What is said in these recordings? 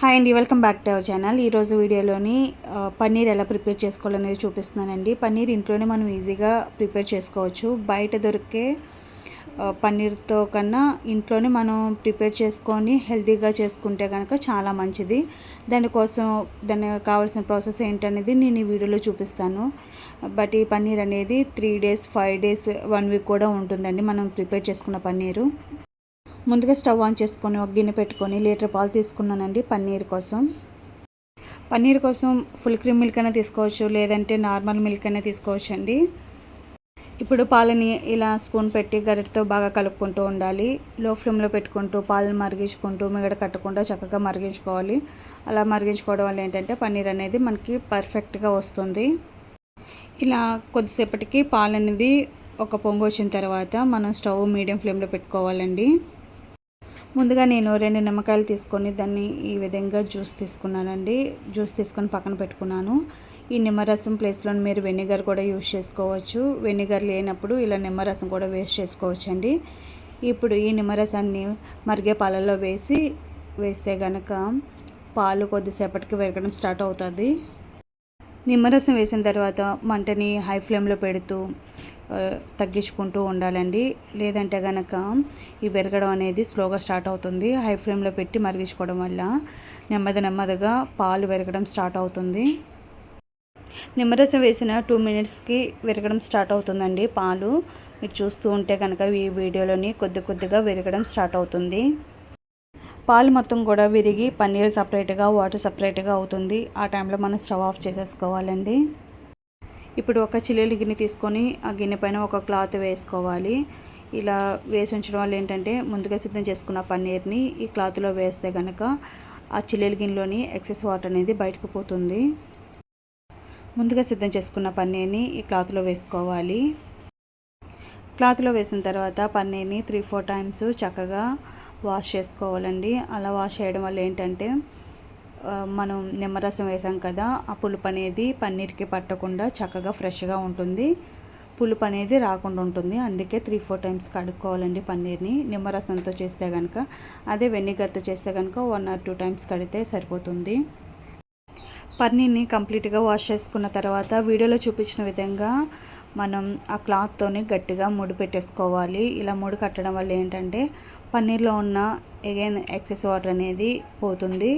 Hi అండి welcome back to our channel. ఈరోజు వీడియోలోని పన్నీర్ ఎలా ప్రిపేర్ చేసుకోవాలనేది చూపిస్తున్నానండి. పన్నీర్ ఇంట్లోనే మనం ఈజీగా ప్రిపేర్ చేసుకోవచ్చు. బయట దొరికే పన్నీర్తో కన్నా ఇంట్లోనే మనం ప్రిపేర్ చేసుకొని హెల్తీగా చేసుకుంటే కనుక చాలా మంచిది. దానికోసం దానికి కావాల్సిన ప్రాసెస్ ఏంటనేది నేను ఈ వీడియోలో చూపిస్తాను. బట్ ఈ పన్నీర్ అనేది three days five days one week కూడా ఉంటుందండి మనం ప్రిపేర్ చేసుకున్న పన్నీరు. ముందుగా స్టవ్ ఆన్ చేసుకొని ఒక గిన్నె పెట్టుకొని లీటర్ పాలు తీసుకున్నానండి పన్నీర్ కోసం. పన్నీర్ కోసం ఫుల్ క్రీమ్ మిల్క్ అయినా తీసుకోవచ్చు లేదంటే నార్మల్ మిల్క్ అయినా తీసుకోవచ్చు అండి ఇప్పుడు పాలని ఇలా స్పూన్ పెట్టి గరిటతో బాగా కలుపుకుంటూ ఉండాలి. లో ఫ్లేమ్లో పెట్టుకుంటూ పాలను మరిగించుకుంటూ మిగడ కట్టకుండా చక్కగా మరిగించుకోవాలి. అలా మరిగించుకోవడం వల్ల ఏంటంటే పన్నీర్ అనేది మనకి పర్ఫెక్ట్గా వస్తుంది. ఇలా కొద్దిసేపటికి పాలు అనేది ఒక పొంగు వచ్చిన తర్వాత మనం స్టవ్ మీడియం ఫ్లేమ్లో పెట్టుకోవాలండి. ముందుగా నేను రెండు నిమ్మకాయలు తీసుకొని దాన్ని ఈ విధంగా జ్యూస్ తీసుకున్నానండి. జ్యూస్ తీసుకొని పక్కన పెట్టుకున్నాను. ఈ నిమ్మరసం ప్లేస్లో మీరు వెనిగర్ కూడా యూస్ చేసుకోవచ్చు. వెనిగర్ లేనప్పుడు ఇలా నిమ్మరసం కూడా వేస్ట్ చేసుకోవచ్చు అండి ఇప్పుడు ఈ నిమ్మరసాన్ని మరిగే పాలల్లో వేసి వేస్తే కనుక పాలు కొద్దిసేపటికి వెరగడం స్టార్ట్ అవుతుంది. నిమ్మరసం వేసిన తర్వాత మంటని హై ఫ్లేమ్లో పెడుతూ తగ్గించుకుంటూ ఉండాలండి. లేదంటే కనుక ఈ పెరగడం అనేది స్లోగా స్టార్ట్ అవుతుంది. హై ఫ్లేమ్లో పెట్టి మరిగించుకోవడం వల్ల నెమ్మది నెమ్మదిగా పాలు పెరగడం స్టార్ట్ అవుతుంది. నిమ్మరసం వేసిన టూ మినిట్స్కి విరగడం స్టార్ట్ అవుతుందండి పాలు. మీరు చూస్తూ ఉంటే కనుక ఈ వీడియోలోని కొద్ది కొద్దిగా విరగడం స్టార్ట్ అవుతుంది. పాలు మొత్తం కూడా విరిగి పన్నీర్ సపరేట్గా వాటర్ సపరేట్గా అవుతుంది. ఆ టైంలో మనం స్టవ్ ఆఫ్ చేసేసుకోవాలండి. ఇప్పుడు ఒక చిల్లీల గిన్నె తీసుకొని ఆ గిన్నె పైన ఒక క్లాత్ వేసుకోవాలి. ఇలా వేసి ఉంచడం వల్ల ఏంటంటే ముందుగా సిద్ధం చేసుకున్న పన్నీర్ని ఈ క్లాత్లో వేస్తే కనుక ఆ చిల్లీల గిన్నెలోని ఎక్సెస్ వాటర్ అనేది బయటకు పోతుంది. ముందుగా సిద్ధం చేసుకున్న పన్నీర్ని ఈ క్లాత్లో వేసుకోవాలి. క్లాత్లో వేసిన తర్వాత పన్నీర్ని త్రీ ఫోర్ టైమ్స్ చక్కగా వాష్ చేసుకోవాలండి. అలా వాష్ చేయడం వల్ల ఏంటంటే మనం నిమ్మరసం వేసాం కదా ఆ పులుపు అనేది పన్నీర్కి పట్టకుండా చక్కగా ఫ్రెష్గా ఉంటుంది. పులుపు అనేది రాకుండా ఉంటుంది. అందుకే త్రీ ఫోర్ టైమ్స్ కడుక్కోవాలండి పన్నీర్ని. నిమ్మరసంతో చేస్తే కనుక అదే వెనిగర్తో చేస్తే కనుక వన్ ఆర్ టూ టైమ్స్ కడితే సరిపోతుంది. పన్నీర్ని కంప్లీట్గా వాష్ చేసుకున్న తర్వాత వీడియోలో చూపించిన విధంగా మనం ఆ క్లాత్తోని గట్టిగా ముడి పెట్టేసుకోవాలి. ఇలా ముడి కట్టడం వల్ల ఏంటంటే పన్నీర్లో ఉన్న ఎగైన్ ఎక్సెస్ వాటర్ అనేది పోతుంది.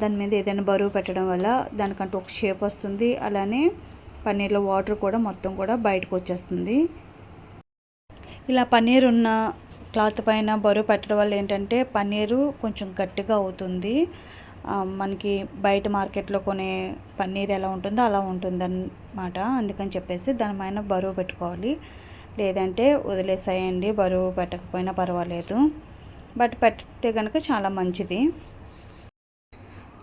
దాని మీద ఏదైనా బరువు పెట్టడం వల్ల దానికంటూ ఒక షేప్ వస్తుంది. అలానే పన్నీర్లో వాటర్ కూడా మొత్తం కూడా బయటకు వచ్చేస్తుంది. ఇలా పన్నీర్ ఉన్న క్లాత్ పైన బరువు పెట్టడం వల్ల ఏంటంటే పన్నీరు కొంచెం గట్టిగా అవుతుంది. మనకి బయట మార్కెట్లో కొనే పన్నీర్ ఎలా ఉంటుందో అలా ఉంటుందన్నమాట. అందుకని చెప్పేసి దానిపైన బరువు పెట్టుకోవాలి. లేదంటే వదిలేసాయండి బరువు పెట్టకపోయినా పర్వాలేదు. బట్ పెడితే కనుక చాలా మంచిది.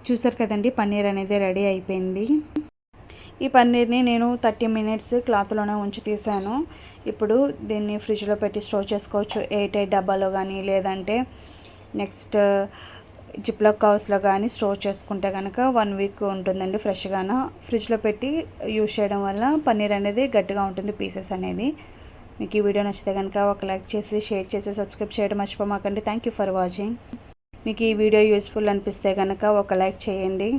చూసారు కదండి పన్నీర్ అనేది రెడీ అయిపోయింది. ఈ పన్నీర్ని నేను థర్టీ మినిట్స్ క్లాత్లోనే ఉంచి తీసాను. ఇప్పుడు దీన్ని ఫ్రిడ్జ్లో పెట్టి స్టోర్ చేసుకోవచ్చు. ఎయిట్ ఎయిట్ డబ్బాలో కానీ లేదంటే నెక్స్ట్ జిప్లాక్ కవర్స్లో కానీ స్టోర్ చేసుకుంటే కనుక వన్ వీక్ ఉంటుందండి ఫ్రెష్గాన. ఫ్రిడ్జ్లో పెట్టి యూస్ చేయడం వల్ల పన్నీర్ అనేది గట్టిగా ఉంటుంది పీసెస్ అనేది. మీకు ఈ వీడియో నచ్చితే కనుక ఒక లైక్ చేసి షేర్ చేసి సబ్స్క్రైబ్ చేయడం మర్చిపోమాకండి. Thank you for watching. మీకు ఈ వీడియో యూస్ఫుల్ అనిపిస్తే కనుక ఒక లైక్ చేయండి.